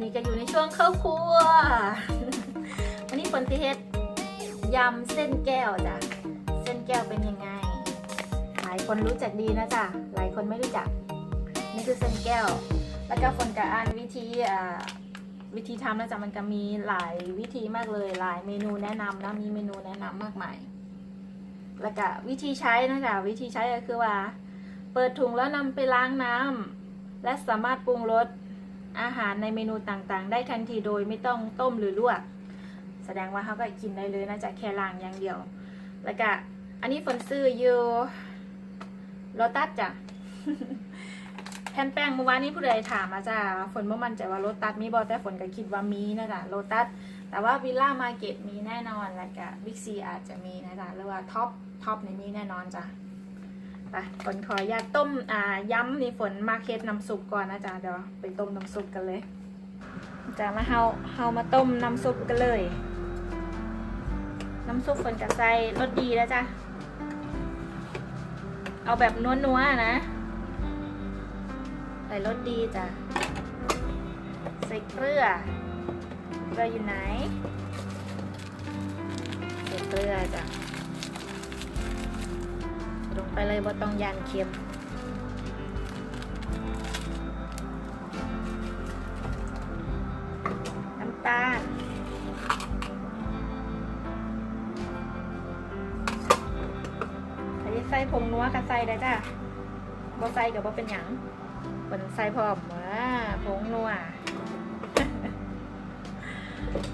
วันนี้ก็อยู่ในช่วงเข้าวครัว วันนี้ฝนติเฮ็ดยำเส้นแก้วจ้ะ เส้นแก้วเป็นยังไง หลายคนรู้จักดีนะจ๊ะ หลายคนไม่รู้จัก นี่คือเส้นแก้ว แล้วก็ฝนกับอ่านวิธีอ่าวิธีทำนะจ๊ะมันก็มีหลายวิธีมากเลย หลายเมนูแนะนำนะมีเมนูแนะนำมากมาย แล้วก็วิธีใช้นะจ๊ะวิธีใช้ก็คือว่า เปิดถุงแล้วนำไปล้างน้ำและสามารถปรุงรส อาหารในเมนูต่างๆ ได้ทันทีโดยไม่ต้องต้มหรือลวก แสดงว่าเขาก็กินได้เลยนะจ๊ะแค่ล้างอย่างเดียว แล้วก็อันนี้ฝนซื้ออยู่โลตัสจ้ะแผ่นแป้งเมื่อวานนี้ผู้ใดถามมาจ้ะฝนเมื่อมันใจว่าโลตัสมีบอแต่ฝนก็คิดว่ามีนะจ๊ะโลตัสแต่ว่าวิลล่ามาเก็ตมีแน่นอนแล้วก็บิ๊กซีอาจจะมีนะจ๊ะหรือว่าท็อปท็อปในมีแน่นอนจ้ะ ไปฝนขออนุญาตต้มอ่าย้ำนี่ฝนมาเค็ดน้ำซุปก่อนนะจ๊ะเดี๋ยวไปต้มน้ำซุปกันเลยจะมาเฮาเฮามาต้มน้ำซุปกันเลย น้ำซุปฝนจะใส่รสดีแล้วจ้ะเอาแบบนัวๆนะใส่รสดีจ้ะใส่เกลือเกลืออยู่ไหนใส่เกลือจ้ะ ไปเลยบ่ต้องยานเค็มน้ำตาลใส่ผงนัวก็ใส่ได้จ้ะบ่ใส่กับบ่เป็นหยังเป็นใส่พร้อมว่าผงนัว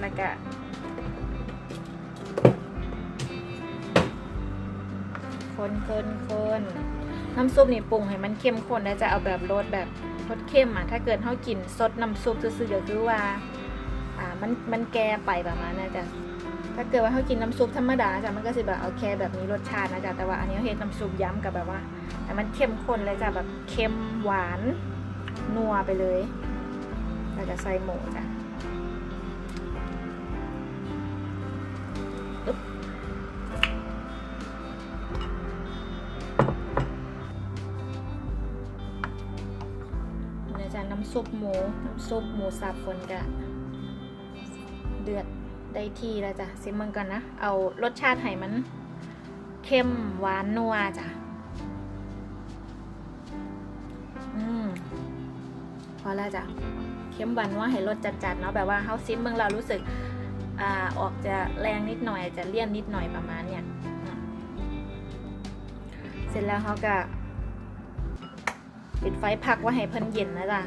แล้วก็ คนคนคนน้ำซุปนี่ปรุงให้มันเข้มข้นแล้วจะเอาแบบรสแบบรสเข้มอะถ้าเกิดเขากินสดน้ำซุปซื่อๆก็คือว่า อ่ามันมันแก่ไปประมาณนั้นจ้ะถ้าเกิดว่าเขากินน้ำซุปธรรมดาจ้ะมันก็สิแบบเอาแค่แบบมีรสชาตินะจ๊ะแต่ว่าอันนี้เขาเห็นน้ำซุปย้ำกับแบบว่า แต่มันเข้มข้นเลยจ้ะแบบเค็มหวานนัวไปเลยเราจะใส่หมูจ้ะ จ๊ะน้ำซุปหมู น้ำซุปหมูสับฝนกะเดือดได้ที่แล้วจ้ะซิมมันก่อนนะ เอารสชาติให้มันเข้มหวานนัวจ้ะอืมพอแล้วจ้ะเข้มหวานนัวให้รสจัดๆเนาะแบบว่าเฮาซิมเมืองเรารู้สึกอ่าออกจะแรงนิดหน่อยจะเลี่ยนนิดหน่อยประมาณเนี้ยเสร็จแล้วเขาก็ ปิดไฟพักไว่าให้เพิ่นเย็นนะจ๊ะ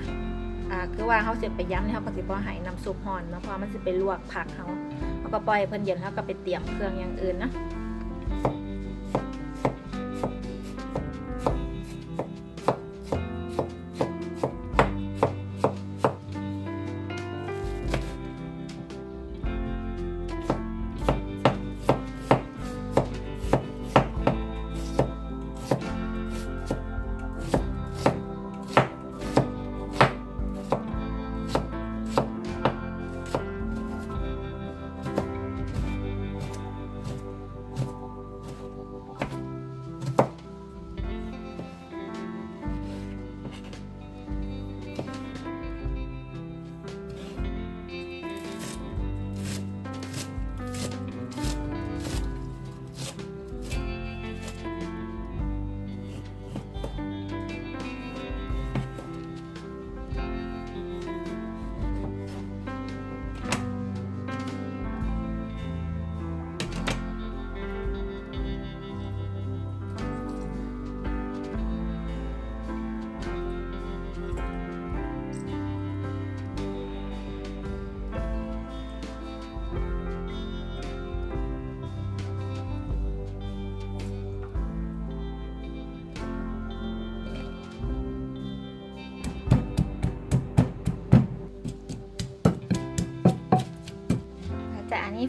อ่าคือว่าเขาเสียไปย้ำเนี่ยเขาก็สิบ่ให้น้ำซุปห่อนเนาะเพราะมันสิไปลวกผักเขาเขาก็ปล่อยเพิ่นเย็นเขาก็ไปเตรียมเครื่องอย่างอื่นนะ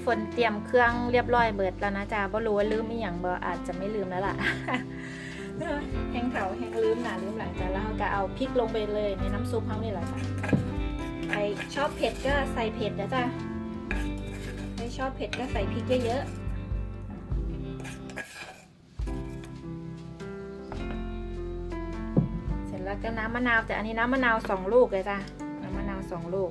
ฝนเตรียมเครื่องเรียบร้อยเบิดแล้วนะจ๊ะบ่รู้ว่าลืมอีหยังบ่อาจจะไม่ลืมแล้วล่ะแห้งเถาแห้งลืมหนาลืมหลังจากแล้วเราก็เอาพริกลงไปเลยในน้ำซุปเขานี่แหละจ้ะใครชอบเผ็ดก็ใส่เผ็ดนะจ๊ะใครชอบเผ็ดก็ใส่พริกเยอะๆเสร็จแล้วก็น้ำมะนาวแต่อันนี้น้ำมะนาวสองลูกเลยจ้ะน้ำมะนาวสองลูก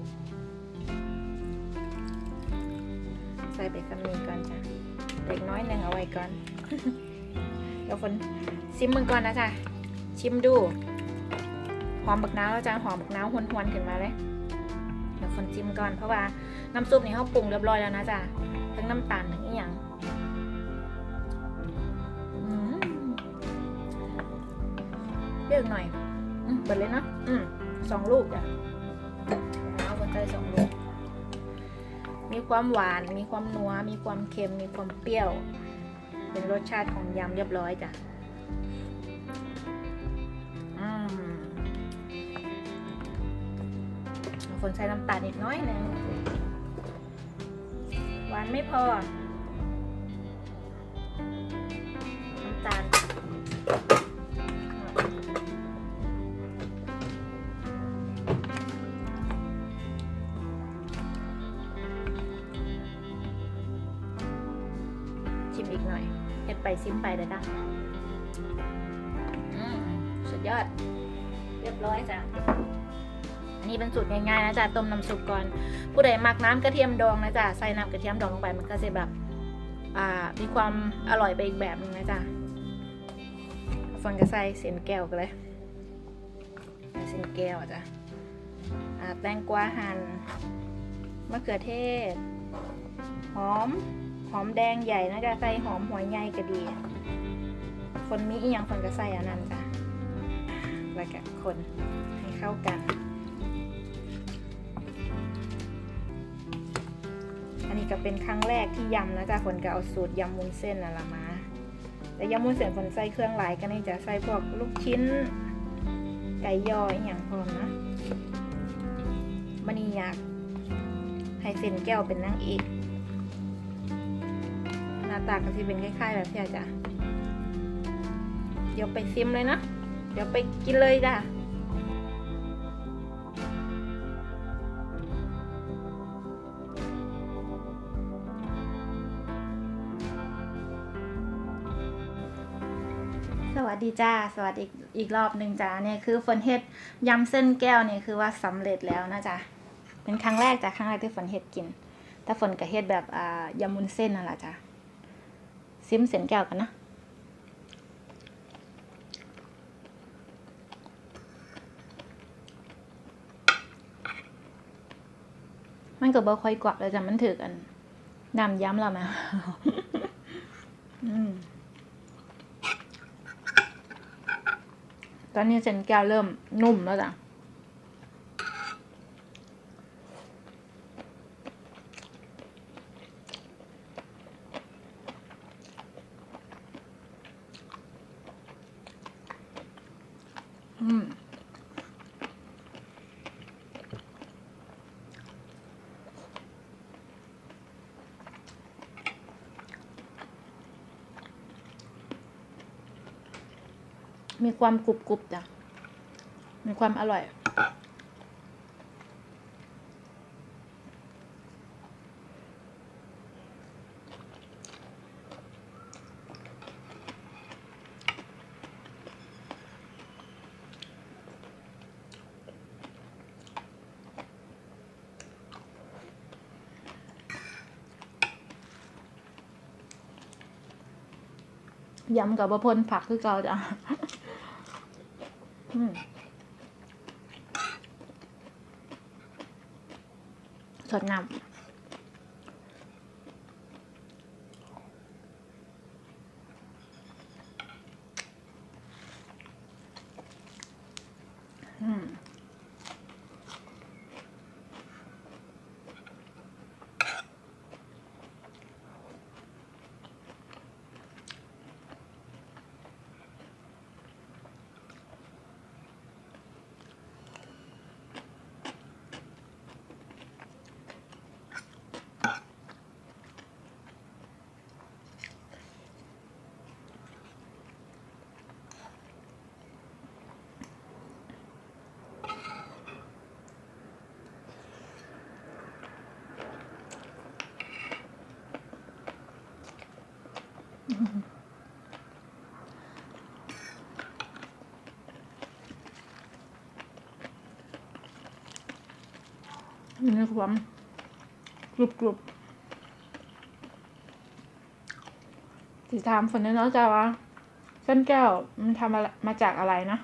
ส่ไปคำนี้ก่อนจ้ะเล็กน้อยหนึ่งเอาไว้ก่อนเดี๋ยวฝนซิมมึงก่อนนะจ๊ะชิมดูหอมบักน้าวจ้ะหอมบักน้าวหวนๆขึ้นมาเลยเดี๋ยวฝนชิมก่อนเพราะว่าน้ำซุปนี่เขาปรุงเรียบร้อยแล้วนะจ๊ะทั้งน้ำตาลทั้งอีหยังเปรี้ยวอีกหน่อยอเปิดเลยนะอืสองลูกจ้ะเอาบนใจสองลูก มีความหวาน มีความนัว มีความเค็ม มีความเปรี้ยว เป็นรสชาติของยำเรียบร้อยจ้ะอืมเอาคนใส่น้ำตาลนิดน้อยนึงหวานไม่พอ ซิมไปเลยจ้ะสุดยอด เรียบร้อยจ้ะอันนี้เป็นสูตรง่ายๆนะจ๊ะต้มน้ำซุปก่อน ผู้ใดมักน้ำกระเทียมดองนะจ๊ะใส่น้ำกระเทียมดองลงไปมันก็จะแบบอ่ามีความอร่อยไปอีกแบบหนึงนะจ๊ะฟังก็ใส่เส้นแก้วกันเลยใส่เส้นแก้วจ้ะอ่าแตงกวาหั่นมะเขือเทศ หอม หอมแดงใหญ่นะจ๊ะใส่หอมหัวใหญ่ก็ดีคนมีอีหยังคนก็ใส่อันนั้นจ้ะแล้วก็คนให้เข้ากัน อันนี้ก็เป็นครั้งแรกที่ยำนะจ๊ะคนก็เอาสูตรยำมุนเส้นน่ะละมาแต่ยำมุนเส้นคนใส่เครื่องหลายก็นี่จะใส่พวกลูกชิ้น ไก่ยออหย่างพร้อมนะมันนี่อยากให้เส้นแก้วเป็นนางเอก ตาก็จะเป็นคล้ายๆแบบที่อาจ้ะเดี๋ยวไปซิมเลยนะ เดี๋ยวไปกินเลยจ้ะสวัสดีจ้าสวัสดีอีกรอบหนึ่งจ้าเนี่ยคือฝนเฮ็ดยำเส้นแก้วเนี่ยคือว่าสำเร็จแล้วนะจ๊ะเป็นครั้งแรกจ้ะครั้งแรกที่ฝนเฮ็ดกิน แต่ฝนก็เฮ็ดแบบอ่ายำมุนเส้นนั่นแหละจ้ะ ซิมเสียนแก้วกันนะ มันก็บ่ค่อยกวักเลยจ้ะมันถือกันน้ำย้ำเราไหมอืมตอนนี้เส้นแก้วเริ่มนุ่มแล้วจ้ะ อืม มีความกรุบกรุบจ้ะ มีความอร่อย ยำกับบะพนผักคือเก่าจ้ะ สดน้ำอืม อืมมีความกรุบกรุบสิถามฝนเนาะจ้าว่าเส้นแก้วมันทำมาจากอะไรนะ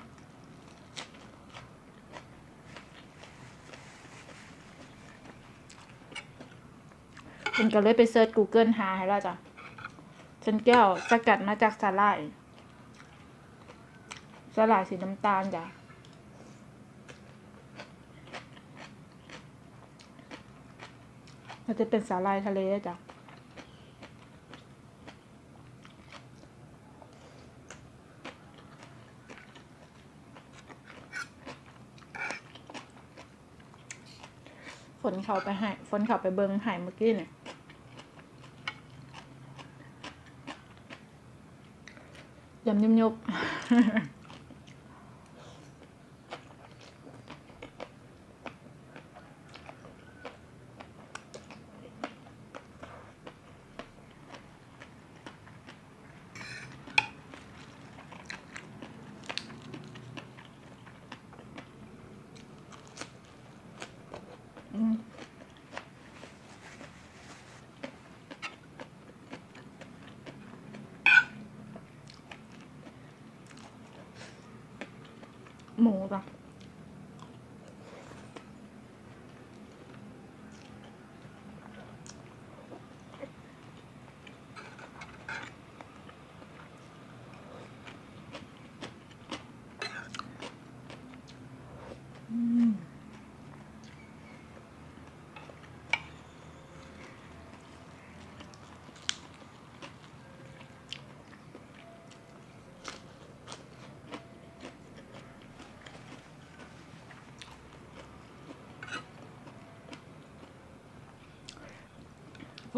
คุณก็เลยไปเซิร์ช Google หาให้แล้วจ้ะ เส้นแก้วสกัดมาจากสาหร่ายสาหร่ายสีน้ำตาลจ้ะมันจะเป็นสาหร่ายทะเลจ้ะฝนเขาไปให้ฝนเขาไปเบิงหายเมื่อกี้เนี่ย ยำนิ่ หมู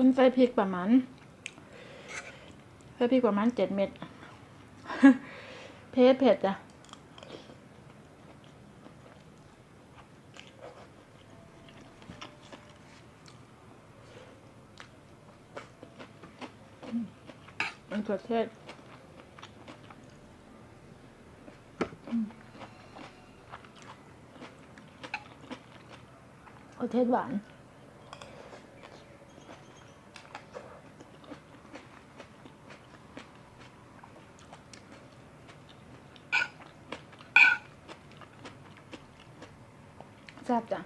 คุณใส่พริกประมาณใส่พริกประมาณเจ็ดเม็ดเผ็ดเผ็ดจ้ะอันเขือเทศอืมเอเทศหวาน แซ่บจ้ะ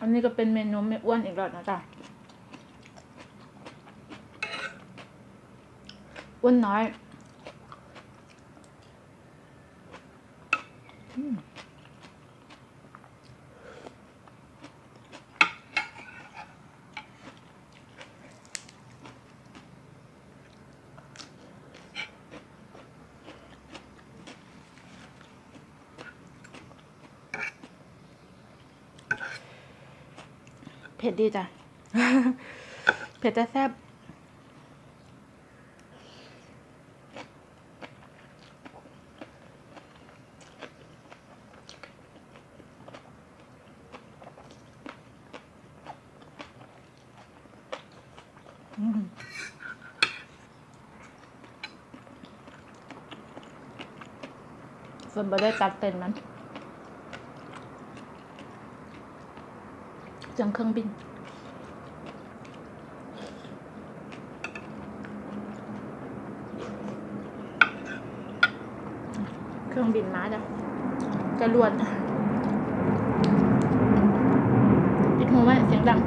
อั นนี้ก็เป็นเมนูไม่อ้วนอีกแล้วนะจ๊ะอ้วนน้อย เผ็ดดีจ้ะ เผ็ดแต่แซ่บอืมส่วนบได้ตัดเต็นมัน จังเครื่องบิน เครื่องบินมาจ้ะจรวนปิดหูไว้เสียงดัง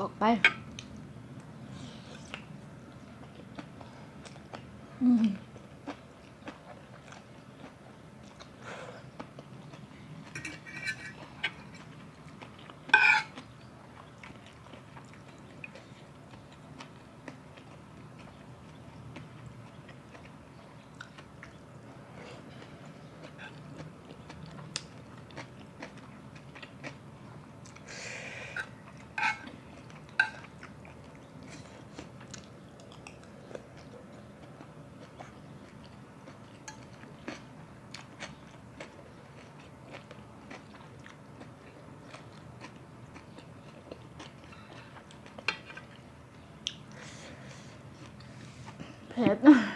ออกไป อืม เ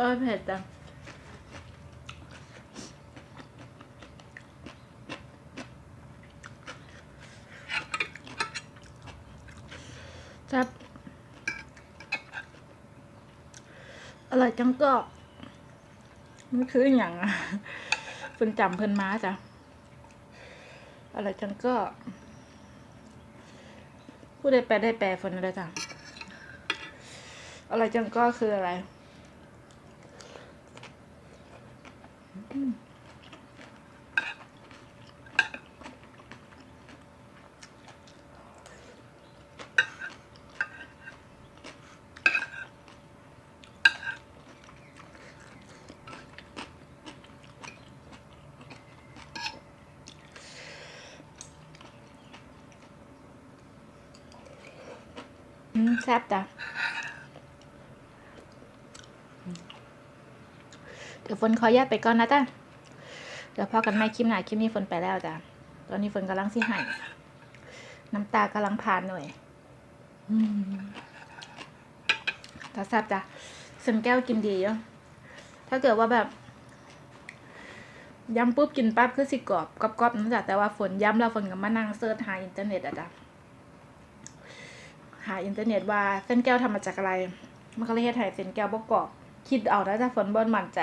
เออเผ็ดจังจับอร่อยจังก็มันคืออย่างอะเพิ่นจำเพิ่นมาจ้ะอร่อยจังก็พูดได้แปลได้แปลฝนเลยจ้ะอร่อยจังก็คืออะไร อืมแซ่บจ้ะ เดี๋ยวฝนขออนุญาตไปก่อนนะจ้ะเดี๋ยวพอกันไม่คลิปหน้าคลิปนี้ฝนไปแล้วจ้ะตอนนี้ฝนกำลังสิหายน้ำตากำลังผ่านหน่อยอืมถ้าแซบจ้ะสันแก้วกินดีเยอะถ้าเกิดว่าแบบย้ำปุ๊บกินปั๊บคือสิกรอบกรอบๆนั่นจ้ะแต่ว่าฝนย้ำแล้วฝนก็มานั่งเสิร์ชหาอินเทอร์เน็ตอะจ้ะหาอินเทอร์เน็ตว่าเส้นแก้วทำมาจากอะไร มันก็เลยเฮ็ดให้เส้นแก้วบกรอบ คิดเอาแล้วแต่ฝนบ่มั่นใจ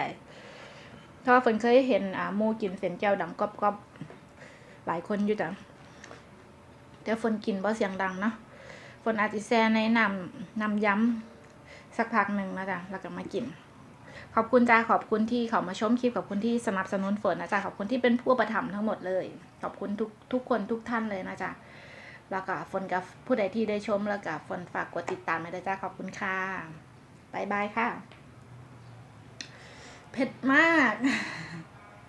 เพราะว่าฝนเคยเห็นอ่ามูกินเส้นแก้วดังกรอบๆหลายคนอยู่จ้ะแต่ฝนกินบ่เสียงดังเนาะฝนอาจจะแช่ในน้ำน้ำย้ำสักพักหนึ่งนะจ๊ะแล้วก็มากิน ขอบคุณจ้าขอบคุณที่เขามาชมคลิปขอบคุณที่สนับสนุนฝนนะจ๊ะขอบคุณที่เป็นผู้ประถมทั้งหมดเลย ขอบคุณทุกทุกคนทุกท่านเลยนะจ๊ะแล้วก็ฝนกับผู้ใดที่ได้ชมแล้วก็ฝนฝากกดติดตามให้ด้วยจ้าขอบคุณค่ะบายบายค่ะ เผ็ดมาก